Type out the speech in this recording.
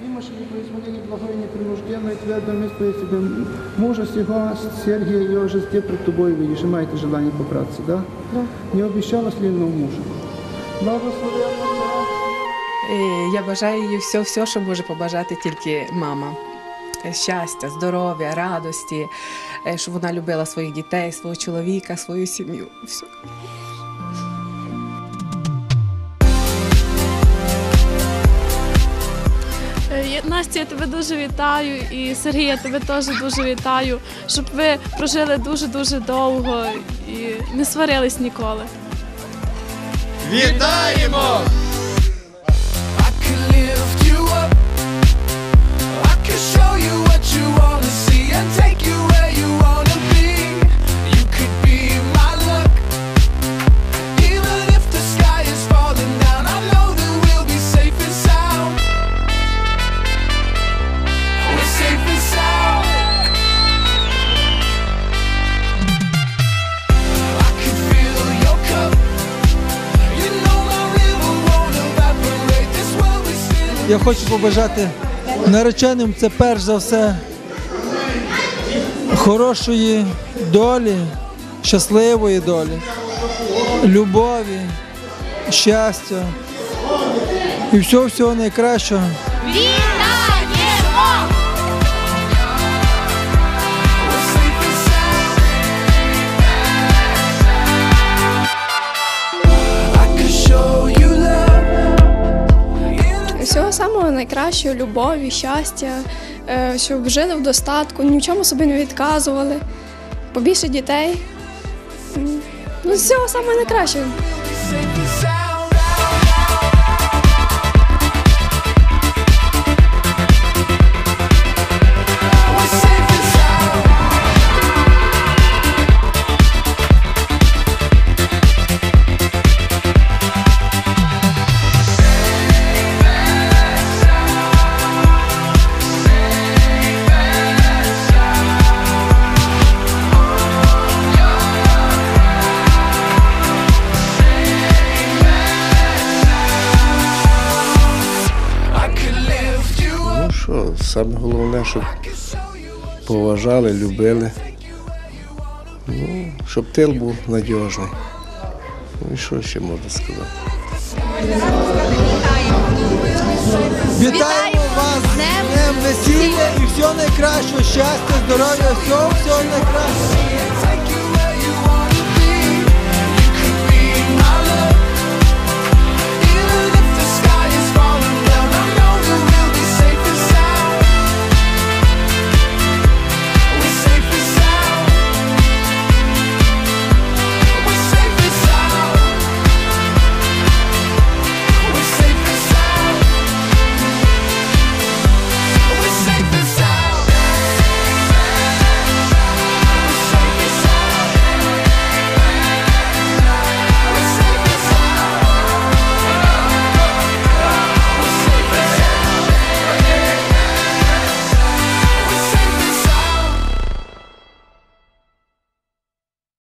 Имаше не производили благой, непринужденной, твердой мысли себе мужа сего, Сергия, я уже здесь пред тобой видишь, и маете желание побраться, да? Да. Не обещала слинного мужа. Благословенна я бажаю їй все, все, що може побажати тільки мама. Е, Щастя, здоров'я, радості, е, щоб вона любила своїх дітей, свого чоловіка, свою сім'ю. Все. Настя, я тебе дуже вітаю, і Сергій, я тебе теж дуже вітаю, щоб ви прожили дуже-дуже довго і не сварились ніколи. Вітаємо! Я хочу побажати нареченим це перш за все хорошої долі, щасливої долі, любові, щастя і всього всього найкращого. Самого найкращого, любові, щастя, е, щоб жили в достатку, ні в чому собі не відказували, побільше дітей. Ну, всього самого найкращого. Що, саме головне, щоб поважали, любили. Ну, щоб тил був надіжний. Ну і що ще можна сказати? Вітаємо вас з днем весілля і всього найкращого, щастя, здоров'я, всього, всього найкращого.